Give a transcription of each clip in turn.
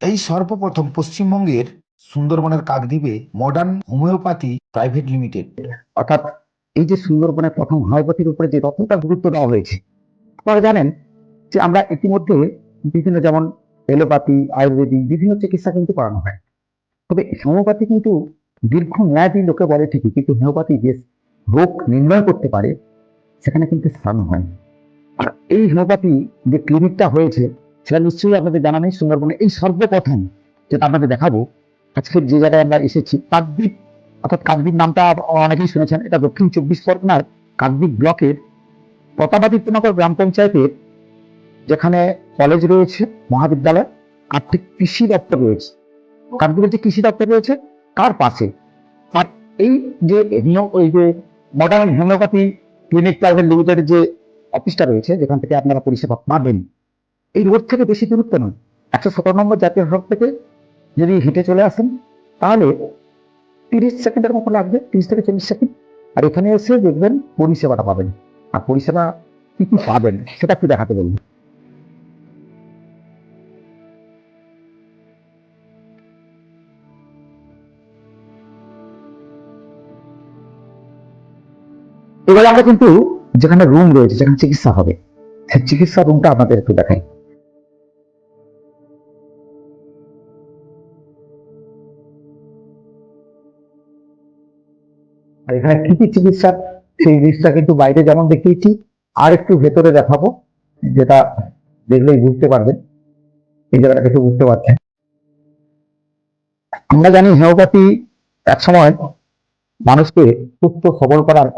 এই সর্বপ্রথম পশ্চিমবঙ্গের সুন্দরবনের কাকদ্বীপে মডার্ন হোমিওপ্যাথি প্রাইভেট লিমিটেড অর্থাৎ এই যে সুন্দরবনের প্রথম হোমিওপ্যাথির উপরে যে ততটা গুরুত্ব দেওয়া হয়েছে, আপনারা জানেন যে আমরা ইতিমধ্যে বিভিন্ন যেমন এলোপ্যাথি আয়ুর্বেদিক বিভিন্ন চিকিৎসা কিন্তু করানো হয়। তবে হোমিওপ্যাথি কিন্তু দীর্ঘ মেয়াদী লোকে বলে ঠিকই, কিন্তু হোমিওপ্যাথি যে রোগ নির্ণয় করতে পারে, সেখানে কিন্তু স্থান হয় আর এই হোমিওপ্যাথি যে ক্লিনিকটা হয়েছে সেটা নিশ্চয়ই আপনাদের জানা নেই, সুন্দরবনে এই সর্বপ্রথম যেটা আপনাদের দেখাবো, আজকে যে জায়গায় আমরা এসেছি, কাকদ্বীপ, অর্থাৎ কাকদ্বীপ নামটা অনেকেই শুনেছেন, এটা দক্ষিণ চব্বিশ পরগনার কাকদ্বীপ ব্লকের প্রতাপাদিত্যনগর গ্রাম পঞ্চায়েতের যেখানে কলেজ রয়েছে, মহাবিদ্যালয়, আর ঠিক কৃষি দপ্তর রয়েছে। কাকদ্বীপের যে কৃষি দপ্তর রয়েছে, তার পাশে। আর এই যে ওই যে মডার্ন হোমিওপ্যাথি ক্লিনিক প্রাইভেট লিমিটেডের যে অফিসটা রয়েছে, যেখান থেকে আপনারা পরিষেবা পাবেন। এই রোড থেকে বেশি দূরত্ব নয়। একশো সতেরো নম্বর জাতীয় সড়ক থেকে যদি হেঁটে চলে আসেন, তাহলে তিরিশ সেকেন্ডের মতো লাগবে, তিরিশ থেকে চল্লিশ সেকেন্ড। আর এখানে এসে দেখবেন পরিষেবাটা পাবেন। আর পরিষেবা কি কি পাবেন, সেটা একটু দেখাতে বলব। এবার আমরা কিন্তু যেখানে রুম রয়েছে, যেখানে চিকিৎসা হবে, সেই চিকিৎসা রুমটা আপনাদের একটু দেখাই। আর এখানে কি কি চিকিৎসা? সেই জিনিসটা কিন্তু বাইরে যেমন দেখিয়েছি, আর একটু ভেতরে দেখাবো, যেটা দেখলেই বুঝতে পারবেন। এই জায়গাটা কিছু বুঝতে পারছেন। আমরা জানি হোমিওপ্যাথি একসময় মানুষকে সুস্থ, সবল করার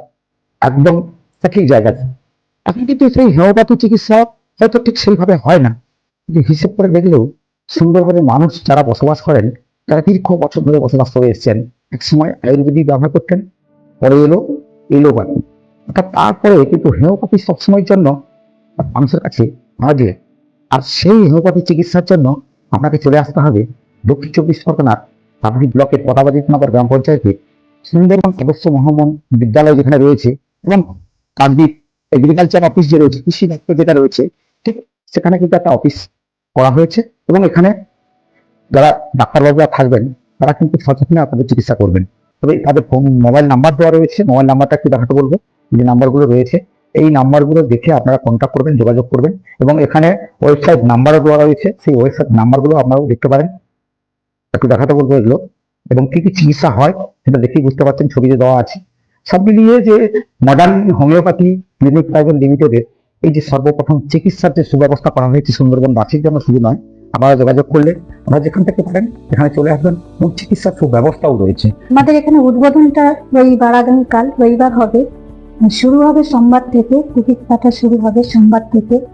একদম সঠিক জায়গা। এখন কিন্তু সেই হোমিওপ্যাথি চিকিৎসা হয়তো ঠিক সেইভাবে হয় না। কিন্তু হিসেব করে দেখলেও সুন্দরবনের মানুষ যারা বসবাস করেন, তারা দীর্ঘ বছর ধরে বসবাস করে এসেছেন। এক সময় আয়ুর্বেদিক ব্যবহার করতেন পরে এলো এলো এলোপ্যাথি অর্থাৎ তারপরে কিন্তু হোমিওপ্যাথি সবসময়ের জন্য মানুষের কাছে আগে আর সেই হোমিওপ্যাথি চিকিৎসার জন্য আপনাকে চলে আসতে হবে দক্ষিণ চব্বিশ পরগনার পাবলিক ব্লকের পদাবাদিতনগর গ্রাম পঞ্চায়েতে। সুন্দরবন সদস্য মহামন বিদ্যালয় যেখানে রয়েছে এবং কাকদ্বীপ এগ্রিকালচার অফিস যে রয়েছে, কৃষি দপ্তর যেটা রয়েছে, ঠিক সেখানে কিন্তু একটা অফিস করা হয়েছে এবং এখানে যারা ডাক্তারবাবুরা থাকবেন, তারা কিন্তু সচেতনে আপনাদের চিকিৎসা করবেন। তবে তাদের ফোন মোবাইল নাম্বার দেওয়া রয়েছে। মোবাইল নাম্বারটা একটু দেখাতে বলব। যে নাম্বারগুলো রয়েছে, এই নাম্বারগুলো দেখে আপনারা কন্ট্যাক্ট করবেন, যোগাযোগ করবেন এবং এখানে ওয়েবসাইট নাম্বারও দেওয়া রয়েছে। সেই ওয়েবসাইট নাম্বারগুলো আপনারাও দেখতে পারেন। একটু দেখাতে বলব এগুলো। এবং কি কি চিকিৎসা হয়, সেটা দেখেই বুঝতে পারছেন, ছবিতে দেওয়া আছে। সব মিলিয়ে যে মডার্ন হোমিওপ্যাথি ক্লিনিক প্রাইভেট লিমিটেডের এই যে সর্বপ্রথম চিকিৎসার যে সুব্যবস্থা করা হয়েছে সুন্দরবনবাসীর জন্য শুধু নয় আপনারা যোগাযোগ করলে আমরা যেখান থেকে পারেন, এখানে চলে আসবেন এবং চিকিৎসার সুব্যবস্থাও রয়েছে। আমাদের এখানে উদ্বোধনটা রবিবার, আগামীকাল। রবিবার হবে শুরু হবে সোমবার থেকে, টিকিট কাটা শুরু হবে সোমবার থেকে।